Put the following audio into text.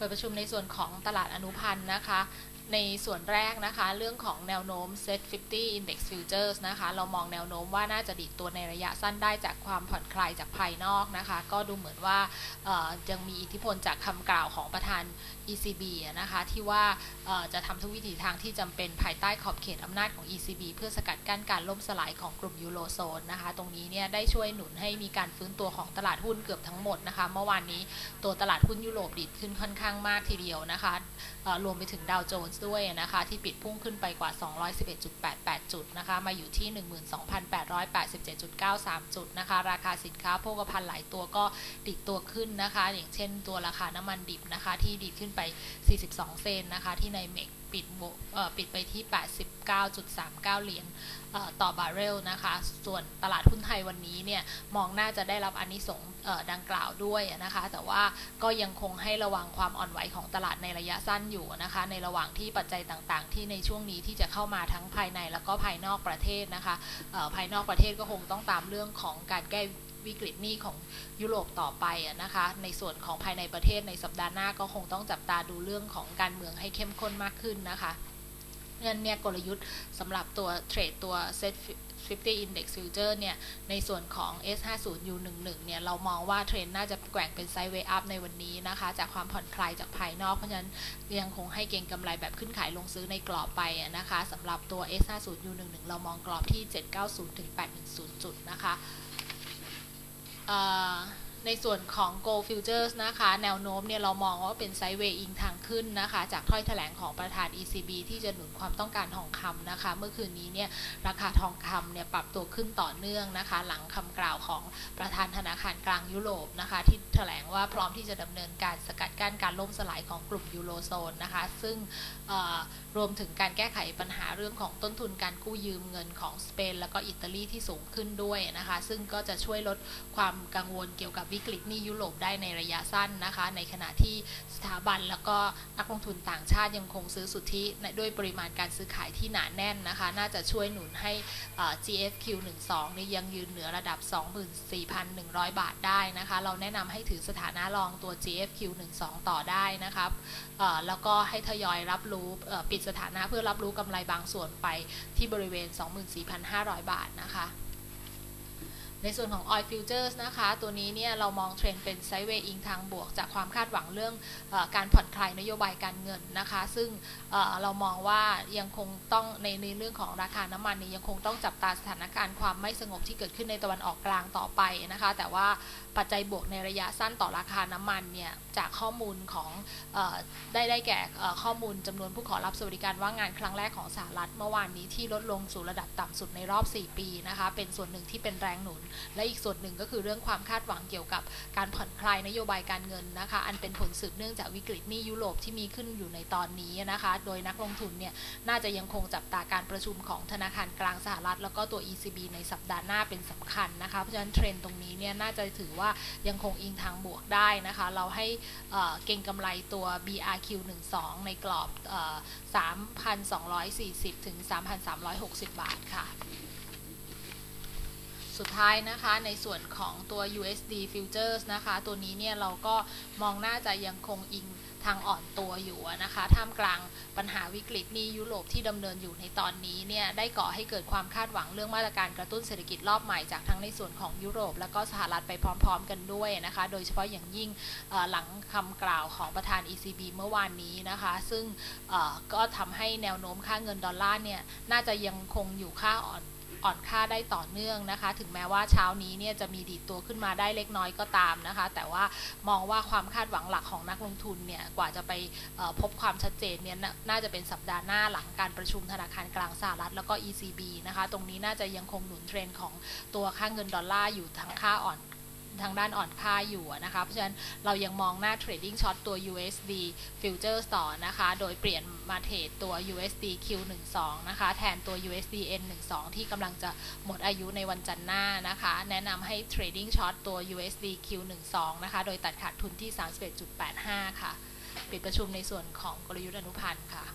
ปิดประชุมในส่วนของตลาดอนุพันธ์นะคะในส่วนแรกนะคะ เรื่องของแนวโน้ม Set 50 Index Futures นะคะ เรามองแนวโน้มว่าน่าจะดีดตัวในระยะสั้นได้จากความผ่อนคลายจากภายนอกนะคะ ก็ดูเหมือนว่ายังมีอิทธิพลจากคำกล่าวของประธาน ECB นะคะ ที่ว่าจะทำทุกวิถีทางที่จำเป็นภายใต้ขอบเขตอำนาจของ ECB เพื่อสกัดกั้นการล่มสลายของกลุ่มยูโรโซนนะคะ ตรงนี้เนี่ยได้ช่วยหนุนให้มีการฟื้นตัวของตลาดหุ้นเกือบทั้งหมดนะคะ เมื่อวานนี้ตัวตลาดหุ้นยุโรปดีดขึ้นค่อนข้างมากทีเดียวนะคะรวมไปถึงดาวโจนส์ด้วยนะคะ ที่ปิดพุ่งขึ้นไปกว่า 211.88 จุดนะคะ มาอยู่ที่ 12,887.93 จุดนะคะ ราคาสินค้าโภคภัณฑ์หลายตัวก็ดิดตัวขึ้นนะคะ อย่างเช่นตัวราคาน้ำมันดิบนะคะ ที่ดีดขึ้นไป 42 เซนนะคะ ที่ในเมก ปิดปิดไปที่ 89.39 เหรียญต่อบาร์เรลนะคะ ส่วนตลาดหุ้นไทยวันนี้เนี่ยมองน่าจะได้รับอนนิสงส์ดังกล่าวด้วยนะคะ แต่ว่าก็ยังคงให้ระวังความอ่อนไหวของตลาดในระยะสั้นอยู่นะคะ ในระหว่างที่ปัจจัยต่างๆ ที่ในช่วงนี้ที่จะเข้ามาทั้งภายในแล้วก็ภายนอกประเทศนะคะภายนอกประเทศก็คงต้องตามเรื่องของการแก้ วิกฤตหนี้ของยุโรปต่อไปนะคะ ในส่วนของภายในประเทศในสัปดาห์หน้าก็คงต้องจับตาดูเรื่องของการเมืองให้เข้มข้นมากขึ้นนะคะเงินเนี่ยกลยุทธ์สำหรับตัวเทรดตัว Set 50 Index Future เนี่ย ในส่วนของ S50U11 เนี่ย เรามองว่าเทรนน่าจะแกว่งเป็นไซด์เวย์อัพในวันนี้นะคะ จากความผ่อนคลายจากภายนอก เพราะฉะนั้นยังคงให้เก็งกำไรแบบขึ้นขายลงซื้อในกรอบไปนะคะสำหรับตัว S50U11 เรามองกรอบที่ 790ถึง810 จุดนะคะ ในส่วนของ Gold Futures นะคะ แนวโน้มเนี่ยเรามองว่าเป็นไซด์เวย์อิงทาง ขึ้นนะคะ จากถ้อยแถลงของประธาน ECB ที่จะหนุนความต้องการทองคำนะคะ เมื่อคืนนี้เนี่ยราคาทองคำเนี่ยปรับตัวขึ้นต่อเนื่องนะคะ หลังคำกล่าวของประธานธนาคารกลางยุโรปนะคะ ที่แถลงว่าพร้อมที่จะดำเนินการสกัดกั้นการล่มสลายของกลุ่มยูโรโซนนะคะ ซึ่งรวมถึงการแก้ไขปัญหาเรื่องของต้นทุนการกู้ยืมเงินของสเปน แล้วก็อิตาลีที่สูงขึ้นด้วยนะคะ ซึ่งก็จะช่วยลดความกังวลเกี่ยวกับวิกฤตนี้ยุโรปได้ในระยะสั้นนะคะ ในขณะที่สถาบันแล้วก็นักลงทุนต่างชาติยังคงซื้อสุทธิด้วยปริมาณการซื้อขายที่หนาแน่นนะคะ น่าจะช่วยหนุนให้ GFQ 12นี่ยังยืนเหนือระดับ 24,100 บาทได้นะคะ เราแนะนำให้ถือสถานะรองตัว GFQ 12ต่อได้นะครับแล้วก็ให้ทยอยรับรู้ปิดสถานะเพื่อรับรู้กำไรบางส่วนไปที่บริเวณ 24,500 บาทนะคะ ในส่วนของ Oil Futures นะคะ ตัวนี้เนี่ยเรามองเทรนด์เป็นไซด์เวย์อิงทางบวก จากความคาดหวังเรื่องอการผ่อนคลายนโยบายการเงินนะคะ ซึ่งเเรามองว่ายังคงต้องในในเรื่องของราคาน้ำมันนี่ยังคงต้องจับตาสถานการณ์ความไม่สงบที่เกิดขึ้นในตะวันออกกลางต่อไปนะคะ แต่ว่าปัจจัยบวกในระยะสั้นต่อราคาน้ำมันเนี่ยจากข้อมูลของอได้ได้แก่ข้อมูลจำนวนผู้ขอรับสวัสดิการว่างงานครั้งแรกของสหรัฐเมื่อวานนี้ที่ลดลงสู่ระดับต่ำสุดในรอบ 4 ปีนะคะ เป็นส่วนหนึ่งที่เป็นแรงหนุนและอีกส่วนหนึ่งก็คือเรื่องความคาดหวังเกี่ยวกับการผ่อนคลายนโยบายการเงินนะคะ อันเป็นผลสืบเนื่องจากวิกฤตนี้ยุโรปที่มีขึ้นอยู่ในตอนนี้นะคะ โดยนักลงทุนเนี่ยน่าจะยังคงจับตาการประชุมของธนาคารกลางสหรัฐ แล้วก็ตัว ECB ในสัปดาห์หน้าเป็นสำคัญนะคะ เพราะฉะนั้นเทรนด์ตรงนี้เนี่ยน่าจะถือว่ายังคงอิงทางบวกได้นะคะ เราให้เอ่อเก็งกำไรตัว BRQ12 ในกรอบเอ่อ3,240 ถึง 3,360 บาทค่ะ สุดท้ายนะคะในส่วนของตัว USD Futures นะคะ ตัวนี้เนี่ยเราก็มองน่าจะยังคงอิงทางอ่อนตัวอยู่นะคะท่ามกลางปัญหาวิกฤตนี้ยุโรปที่ดำเนินอยู่ในตอนนี้เนี่ยได้ก่อให้เกิดความคาดหวังเรื่องมาตรการกระตุ้นเศรษฐกิจรอบใหม่จากทั้งในส่วนของยุโรป และก็สหรัฐไปพร้อม ๆ กันด้วยนะคะ โดยเฉพาะอย่างยิ่งหลังคำกล่าวของประธาน ECB เมื่อวานนี้นะคะ ซึ่งก็ทำให้แนวโน้มค่าเงินดอลลาร์เนี่ยน่าจะยังคงอยู่ค่าอ่อน อ่อนค่าได้ต่อเนื่องนะคะ ถึงแม้ว่าเช้านี้เนี่ยจะมีดีดตัวขึ้นมาได้เล็กน้อยก็ตามนะคะ แต่ว่ามองว่าความคาดหวังหลักของนักลงทุนเนี่ยกว่าจะไปพบความชัดเจนเนี่ยนาน่าจะเป็นสัปดาห์หน้าหลังการประชุมธนาคารกลางสหรัฐแล้วก็ ECB นะคะ ตรงนี้น่าจะยังคงหนุนเทรนด์ของตัวค่าเงินดอลลาร์อยู่ทางค่าอ่อน ทางด้านอ่อนค่าอยู่นะคะ เพราะฉะนั้นเรายังมองหน้า trading short ตัว USD futures ต่อนะคะ โดยเปลี่ยนมาเทรดตัว USD Q12 นะคะ แทนตัว USD N12 ที่กำลังจะหมดอายุในวันจันทร์หน้านะคะ แนะนำให้ trading short ตัว USD Q12 นะคะ โดยตัดขาดทุนที่ 31.85 ค่ะ ปิดประชุมในส่วนของกลยุทธ์อนุพันธ์ค่ะ